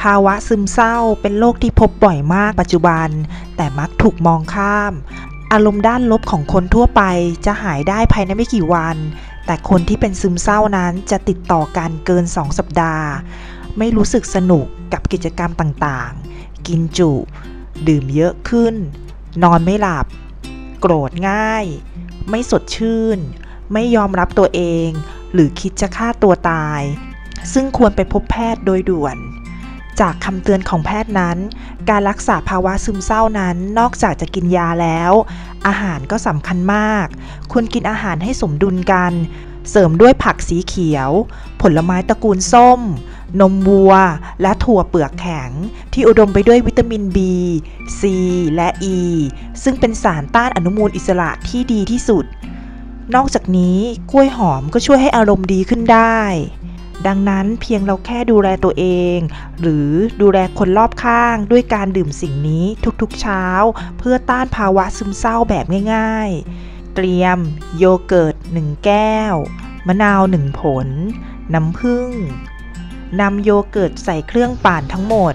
ภาวะซึมเศร้าเป็นโรคที่พบบ่อยมากปัจจุบัน แต่มักถูกมองข้าม อารมณ์ด้านลบของคนทั่วไปจะหายได้ภายในไม่กี่วัน แต่คนที่เป็นซึมเศร้านั้นจะติดต่อกันเกิน 2 สัปดาห์ ไม่รู้สึกสนุกกับกิจกรรมต่างๆ กินจุ ดื่มเยอะขึ้น นอนไม่หลับ โกรธง่าย ไม่สดชื่น ไม่ยอมรับตัวเอง หรือคิดจะฆ่าตัวตาย ซึ่งควรไปพบแพทย์โดยด่วน จากคำเตือนของแพทย์นั้น การรักษาภาวะซึมเศร้านั้นนอกจากจะกินยาแล้ว อาหารก็สำคัญมาก ควรกินอาหารให้สมดุลกัน เสริมด้วยผักสีเขียว ผลไม้ตระกูลส้ม นมวัว และถั่วเปลือกแข็ง ที่อุดมไปด้วยวิตามิน B C และ E ซึ่งเป็นสารต้านอนุมูลอิสระที่ดีที่สุด นอกจากนี้กล้วยหอมก็ช่วยให้อารมณ์ดีขึ้นได้ ดังนั้นเพียงเราแค่ดูแลตัวเอง หรือดูแลคนรอบข้างด้วยการดื่มสิ่งนี้ทุกๆเช้า เพื่อต้านภาวะซึมเศร้าแบบง่าย ๆ เตรียม โยเกิร์ต 1 แก้ว มะนาว 1 ผล น้ำผึ้งนำโยเกิร์ตใส่เครื่องปั่นทั้งหมด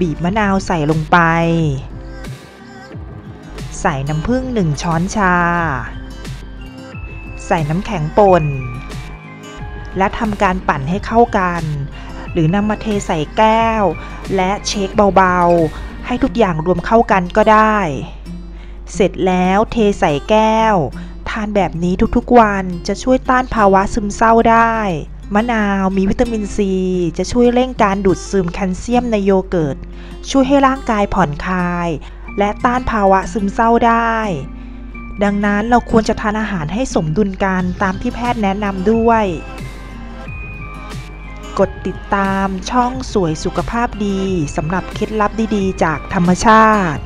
บีบมะนาวใส่ลงไป ใส่น้ำผึ้ง1ช้อนชา ใส่น้ำแข็งป่น และทำการปั่นให้เข้ากัน หรือนำมาเทใส่แก้ว และเช็คเบาๆ ให้ทุกอย่างรวมเข้ากันก็ได้ เสร็จแล้วเทใส่แก้ว ทานแบบนี้ทุกๆวันจะช่วยต้านภาวะซึมเศร้าได้มะนาวมีวิตามินซี จะช่วยเร่งการดูดซึมแคลเซียมในโยเกิร์ต ช่วยให้ร่างกายผ่อนคลาย และต้านภาวะซึมเศร้าได้ ดังนั้นเราควรจะทานอาหารให้สมดุลกันตามที่แพทย์แนะนำด้วย กดติดตามช่องสวยสุขภาพดีสำหรับเคล็ดลับดีๆ จากธรรมชาติ